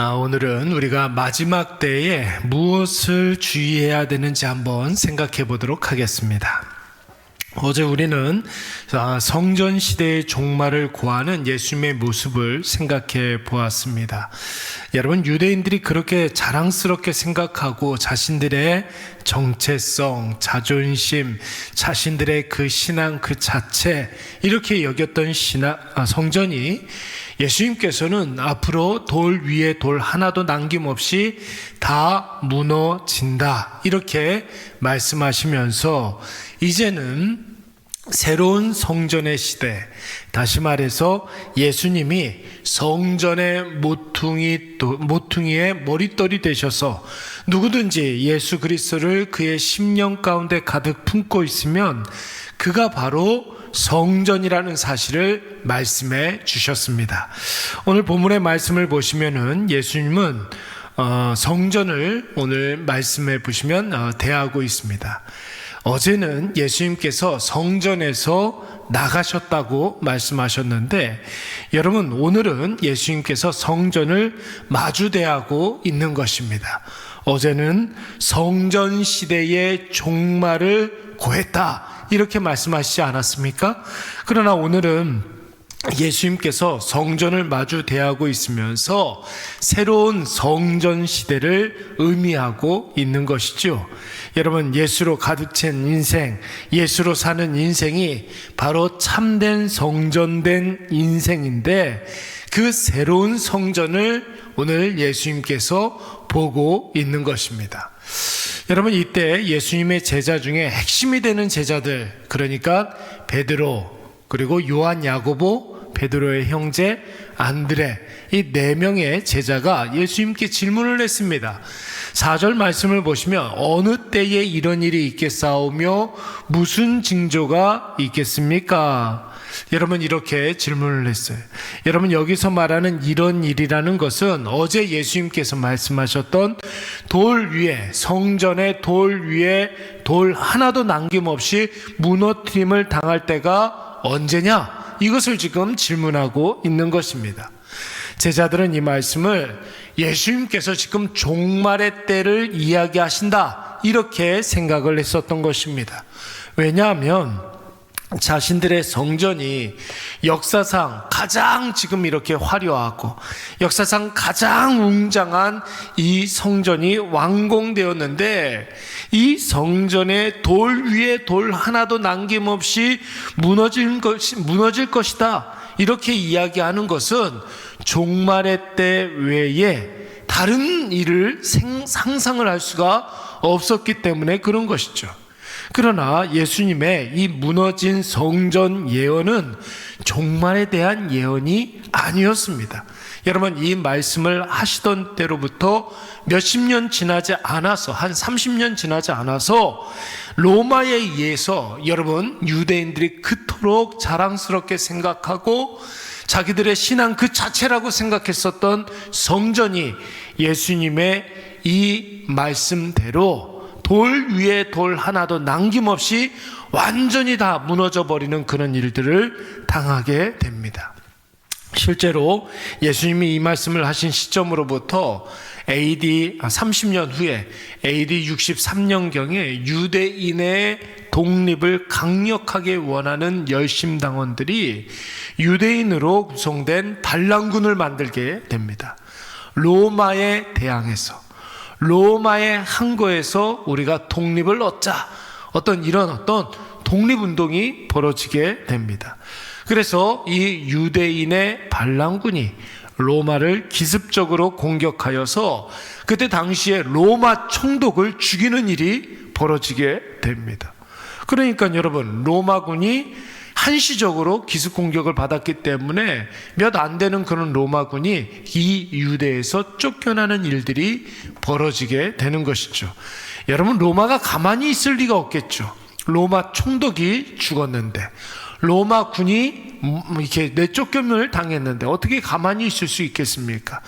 아, 오늘은 우리가 마지막 때에 무엇을 주의해야 되는지 한번 생각해 보도록 하겠습니다. 어제 우리는 아, 성전 시대의 종말을 고하는 예수님의 모습을 생각해 보았습니다. 여러분, 유대인들이 그렇게 자랑스럽게 생각하고 자신들의 정체성, 자존심, 자신들의 그 신앙 그 자체, 이렇게 여겼던 신앙, 아, 성전이 예수님께서는 앞으로 돌 위에 돌 하나도 남김없이 다 무너진다. 이렇게 말씀하시면서 이제는 새로운 성전의 시대, 다시 말해서 예수님이 성전의 모퉁이, 모퉁이의 머릿돌이 되셔서 누구든지 예수 그리스도를 그의 심령 가운데 가득 품고 있으면 그가 바로 성전이라는 사실을 말씀해 주셨습니다. 오늘 본문의 말씀을 보시면은 예수님은 어, 성전을 오늘 말씀해 보시면 어, 대하고 있습니다. 어제는 예수님께서 성전에서 나가셨다고 말씀하셨는데 여러분 오늘은 예수님께서 성전을 마주대하고 있는 것입니다. 어제는 성전 시대의 종말을 고했다. 이렇게 말씀하시지 않았습니까? 그러나 오늘은 예수님께서 성전을 마주 대하고 있으면서 새로운 성전 시대를 의미하고 있는 것이죠. 여러분, 예수로 가득 찬 인생, 예수로 사는 인생이 바로 참된 성전된 인생인데 그 새로운 성전을 오늘 예수님께서 보고 있는 것입니다. 여러분 이때 예수님의 제자 중에 핵심이 되는 제자들 그러니까 베드로 그리고 요한 야고보 베드로의 형제 안드레 이 네 명의 제자가 예수님께 질문을 했습니다. 4절 말씀을 보시면 어느 때에 이런 일이 있겠사오며 무슨 징조가 있겠습니까? 여러분 이렇게 질문을 했어요. 여러분 여기서 말하는 이런 일이라는 것은 어제 예수님께서 말씀하셨던 돌 위에 성전의 돌 위에 돌 하나도 남김없이 무너뜨림을 당할 때가 언제냐? 이것을 지금 질문하고 있는 것입니다. 제자들은 이 말씀을 예수님께서 지금 종말의 때를 이야기하신다. 이렇게 생각을 했었던 것입니다. 왜냐하면 자신들의 성전이 역사상 가장 지금 이렇게 화려하고 역사상 가장 웅장한 이 성전이 완공되었는데 이 성전의 돌 위에 돌 하나도 남김없이 무너질 것이 무너질 것이다. 이렇게 이야기하는 것은 종말의 때 외에 다른 일을 상상을 할 수가 없었기 때문에 그런 것이죠. 그러나 예수님의 이 무너진 성전 예언은 종말에 대한 예언이 아니었습니다. 여러분, 이 말씀을 하시던 때로부터 몇십 년 지나지 않아서, 한 30년 지나지 않아서 로마에 의해서 여러분, 유대인들이 그토록 자랑스럽게 생각하고 자기들의 신앙 그 자체라고 생각했었던 성전이 예수님의 이 말씀대로 돌 위에 돌 하나도 남김없이 완전히 다 무너져 버리는 그런 일들을 당하게 됩니다. 실제로 예수님이 이 말씀을 하신 시점으로부터 AD 30년 후에 AD 63년경에 유대인의 독립을 강력하게 원하는 열심당원들이 유대인으로 구성된 반란군을 만들게 됩니다. 로마에 대항해서 로마의 항거에서 우리가 독립을 얻자. 어떤 이런 어떤 독립운동이 벌어지게 됩니다. 그래서 이 유대인의 반란군이 로마를 기습적으로 공격하여서 그때 당시에 로마 총독을 죽이는 일이 벌어지게 됩니다. 그러니까 여러분, 로마군이 한시적으로 기습 공격을 받았기 때문에 몇 안 되는 그런 로마군이 이 유대에서 쫓겨나는 일들이 벌어지게 되는 것이죠. 여러분, 로마가 가만히 있을 리가 없겠죠. 로마 총독이 죽었는데, 로마 군이 이렇게 내쫓김을 당했는데 어떻게 가만히 있을 수 있겠습니까?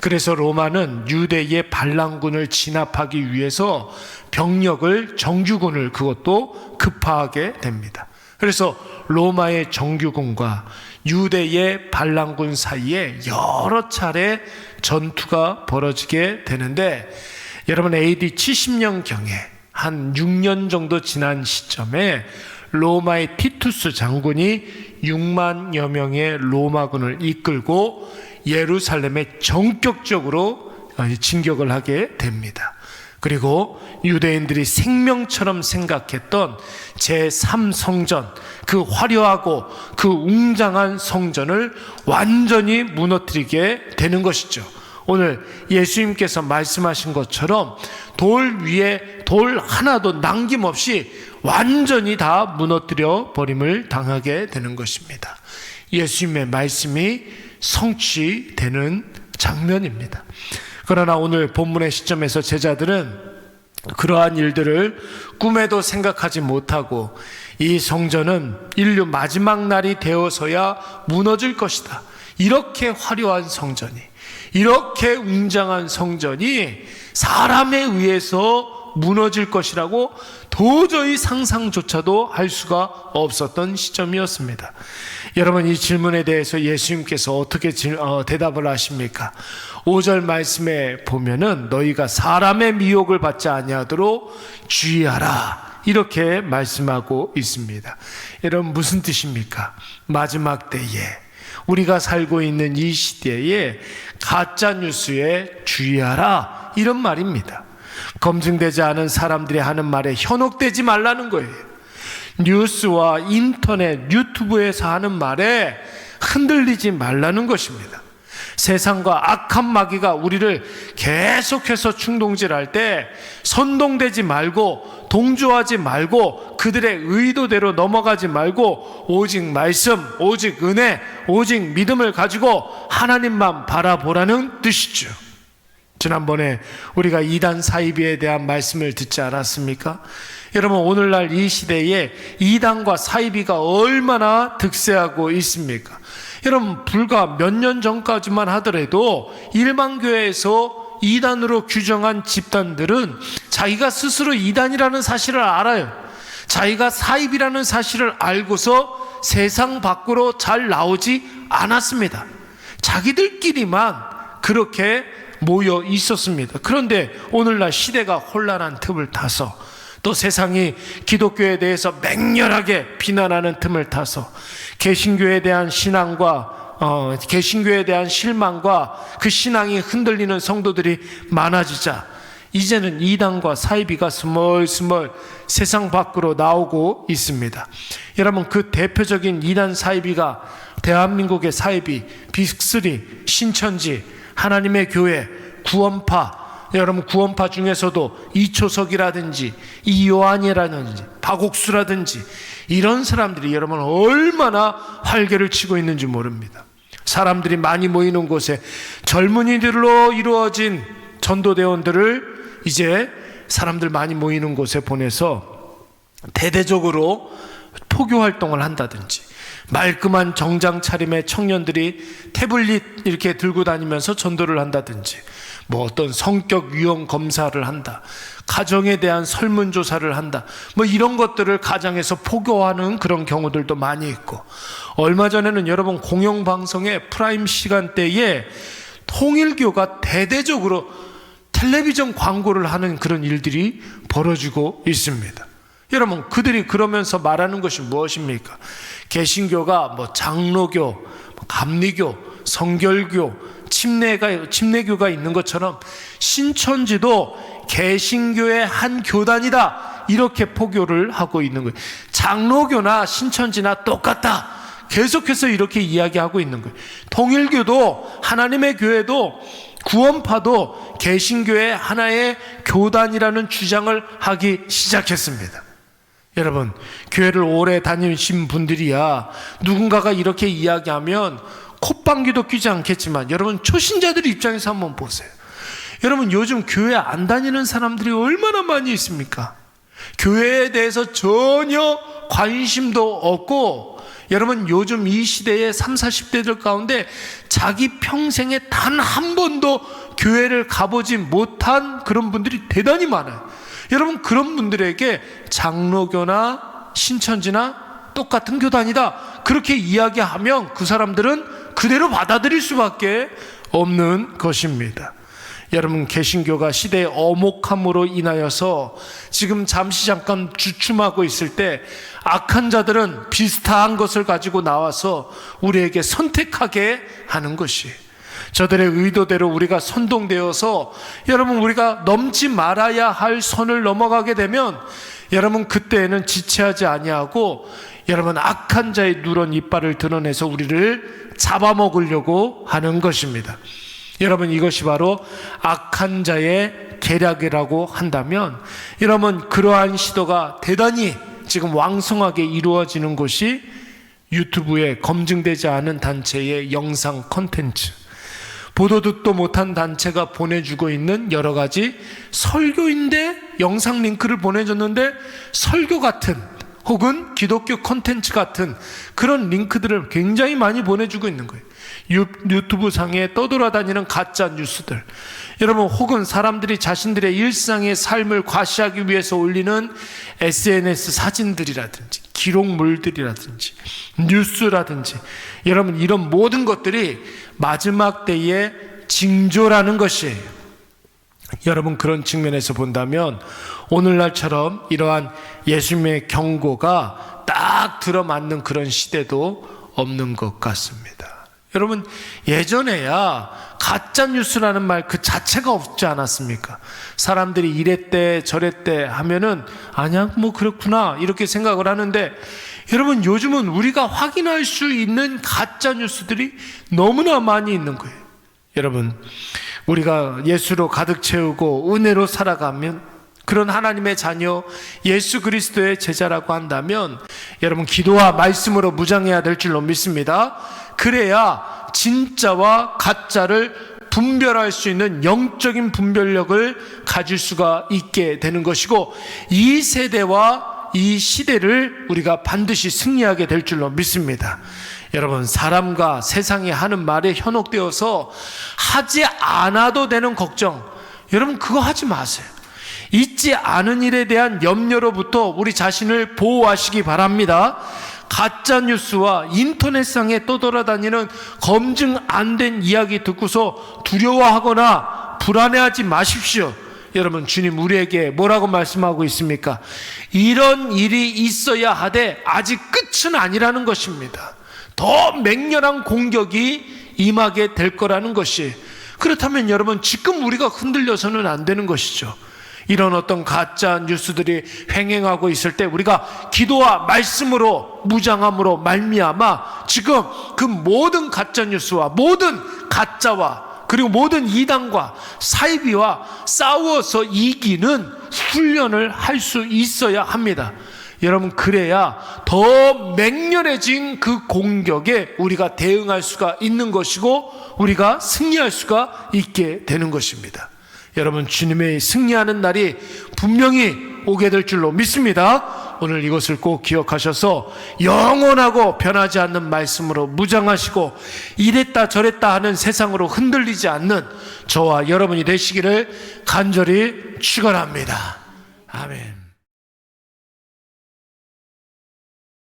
그래서 로마는 유대의 반란군을 진압하기 위해서 병력을 정규군을 그것도 급파하게 됩니다. 그래서 로마의 정규군과 유대의 반란군 사이에 여러 차례 전투가 벌어지게 되는데 여러분 AD 70년경에 한 6년 정도 지난 시점에 로마의 티투스 장군이 6만여 명의 로마군을 이끌고 예루살렘에 전격적으로 진격을 하게 됩니다. 그리고 유대인들이 생명처럼 생각했던 제3성전, 그 화려하고 그 웅장한 성전을 완전히 무너뜨리게 되는 것이죠. 오늘 예수님께서 말씀하신 것처럼 돌 위에 돌 하나도 남김없이 완전히 다 무너뜨려 버림을 당하게 되는 것입니다. 예수님의 말씀이 성취되는 장면입니다. 그러나 오늘 본문의 시점에서 제자들은 그러한 일들을 꿈에도 생각하지 못하고 이 성전은 인류 마지막 날이 되어서야 무너질 것이다. 이렇게 화려한 성전이, 이렇게 웅장한 성전이 사람에 의해서 무너질 것이라고 도저히 상상조차도 할 수가 없었던 시점이었습니다. 여러분 이 질문에 대해서 예수님께서 어떻게 어, 대답을 하십니까? 5절 말씀에 보면은 너희가 사람의 미혹을 받지 아니하도록 주의하라. 이렇게 말씀하고 있습니다. 여러분 무슨 뜻입니까? 마지막 때에 우리가 살고 있는 이 시대에 가짜 뉴스에 주의하라 이런 말입니다. 검증되지 않은 사람들이 하는 말에 현혹되지 말라는 거예요. 뉴스와 인터넷, 유튜브에서 하는 말에 흔들리지 말라는 것입니다. 세상과 악한 마귀가 우리를 계속해서 충동질할 때 선동되지 말고 동조하지 말고 그들의 의도대로 넘어가지 말고 오직 말씀, 오직 은혜, 오직 믿음을 가지고 하나님만 바라보라는 뜻이죠. 지난번에 우리가 이단 사이비에 대한 말씀을 듣지 않았습니까? 여러분 오늘날 이 시대에 이단과 사이비가 얼마나 득세하고 있습니까? 여러분 불과 몇 년 전까지만 하더라도 일반 교회에서 이단으로 규정한 집단들은 자기가 스스로 이단이라는 사실을 알아요. 자기가 사입이라는 사실을 알고서 세상 밖으로 잘 나오지 않았습니다. 자기들끼리만 그렇게 모여 있었습니다. 그런데 오늘날 시대가 혼란한 틈을 타서 또 세상이 기독교에 대해서 맹렬하게 비난하는 틈을 타서 개신교에 대한 신앙과 어, 개신교에 대한 실망과 그 신앙이 흔들리는 성도들이 많아지자 이제는 이단과 사이비가 스멀스멀 세상 밖으로 나오고 있습니다. 여러분 그 대표적인 이단 사이비가 대한민국의 사이비, 빅스리, 신천지, 하나님의 교회, 구원파, 여러분 구원파 중에서도 이초석이라든지 이요한이라든지 박옥수라든지 이런 사람들이 여러분 얼마나 활개를 치고 있는지 모릅니다. 사람들이 많이 모이는 곳에 젊은이들로 이루어진 전도대원들을 이제 사람들 많이 모이는 곳에 보내서 대대적으로 포교 활동을 한다든지 말끔한 정장 차림의 청년들이 태블릿 이렇게 들고 다니면서 전도를 한다든지 뭐 어떤 성격 유형 검사를 한다. 가정에 대한 설문조사를 한다. 뭐 이런 것들을 가정에서 포교하는 그런 경우들도 많이 있고 얼마 전에는 여러분 공영방송의 프라임 시간대에 통일교가 대대적으로 텔레비전 광고를 하는 그런 일들이 벌어지고 있습니다. 여러분 그들이 그러면서 말하는 것이 무엇입니까? 개신교가 뭐 장로교, 뭐 감리교, 성결교, 침례가 침례교가 있는 것처럼 신천지도 개신교의 한 교단이다 이렇게 포교를 하고 있는 거예요. 장로교나 신천지나 똑같다. 계속해서 이렇게 이야기하고 있는 거예요. 통일교도 하나님의 교회도 구원파도 개신교의 하나의 교단이라는 주장을 하기 시작했습니다. 여러분, 교회를 오래 다니신 분들이야 누군가가 이렇게 이야기하면 콧방귀도 끼지 않겠지만 여러분 초신자들 입장에서 한번 보세요. 여러분 요즘 교회 안 다니는 사람들이 얼마나 많이 있습니까? 교회에 대해서 전혀 관심도 없고 여러분 요즘 이 시대의 3, 40대들 가운데 자기 평생에 단 한 번도 교회를 가보지 못한 그런 분들이 대단히 많아요. 여러분 그런 분들에게 장로교나 신천지나 똑같은 교단이다. 그렇게 이야기하면 그 사람들은 그대로 받아들일 수밖에 없는 것입니다. 여러분 개신교가 시대의 어목함으로 인하여서 지금 잠시 잠깐 주춤하고 있을 때 악한 자들은 비슷한 것을 가지고 나와서 우리에게 선택하게 하는 것이 저들의 의도대로 우리가 선동되어서 여러분 우리가 넘지 말아야 할 선을 넘어가게 되면 여러분 그때에는 지체하지 아니하고 여러분 악한 자의 누런 이빨을 드러내서 우리를 잡아먹으려고 하는 것입니다. 여러분 이것이 바로 악한 자의 계략이라고 한다면 여러분 그러한 시도가 대단히 지금 왕성하게 이루어지는 곳이 유튜브에 검증되지 않은 단체의 영상 콘텐츠 보도 듣도 못한 단체가 보내주고 있는 여러 가지 설교인데 영상 링크를 보내줬는데 설교 같은 혹은 기독교 콘텐츠 같은 그런 링크들을 굉장히 많이 보내주고 있는 거예요. 유, 유튜브 상에 떠돌아다니는 가짜 뉴스들. 여러분, 혹은 사람들이 자신들의 일상의 삶을 과시하기 위해서 올리는 SNS 사진들이라든지, 기록물들이라든지, 뉴스라든지, 여러분, 이런 모든 것들이 마지막 때의 징조라는 것이에요. 여러분 그런 측면에서 본다면 오늘날처럼 이러한 예수님의 경고가 딱 들어맞는 그런 시대도 없는 것 같습니다. 여러분 예전에야 가짜 뉴스라는 말 그 자체가 없지 않았습니까? 사람들이 이랬대 저랬대 하면은 아니야 뭐 그렇구나 이렇게 생각을 하는데 여러분 요즘은 우리가 확인할 수 있는 가짜 뉴스들이 너무나 많이 있는 거예요. 여러분 우리가 예수로 가득 채우고 은혜로 살아가면 그런 하나님의 자녀 예수 그리스도의 제자라고 한다면 여러분 기도와 말씀으로 무장해야 될 줄로 믿습니다. 그래야 진짜와 가짜를 분별할 수 있는 영적인 분별력을 가질 수가 있게 되는 것이고 이 세대와 이 시대를 우리가 반드시 승리하게 될 줄로 믿습니다. 여러분, 사람과 세상이 하는 말에 현혹되어서 하지 않아도 되는 걱정, 여러분, 그거 하지 마세요. 있지 않은 일에 대한 염려로부터 우리 자신을 보호하시기 바랍니다. 가짜 뉴스와 인터넷상에 떠돌아다니는 검증 안 된 이야기 듣고서 두려워하거나 불안해하지 마십시오. 여러분, 주님 우리에게 뭐라고 말씀하고 있습니까? 이런 일이 있어야 하되 아직 끝은 아니라는 것입니다. 더 맹렬한 공격이 임하게 될 거라는 것이 그렇다면 여러분 지금 우리가 흔들려서는 안 되는 것이죠. 이런 어떤 가짜 뉴스들이 횡행하고 있을 때 우리가 기도와 말씀으로 무장함으로 말미암아 지금 그 모든 가짜 뉴스와 모든 가짜와 그리고 모든 이단과 사이비와 싸워서 이기는 훈련을 할 수 있어야 합니다. 여러분 그래야 더 맹렬해진 그 공격에 우리가 대응할 수가 있는 것이고 우리가 승리할 수가 있게 되는 것입니다. 여러분 주님의 승리하는 날이 분명히 오게 될 줄로 믿습니다. 오늘 이것을 꼭 기억하셔서 영원하고 변하지 않는 말씀으로 무장하시고 이랬다 저랬다 하는 세상으로 흔들리지 않는 저와 여러분이 되시기를 간절히 축원합니다. 아멘.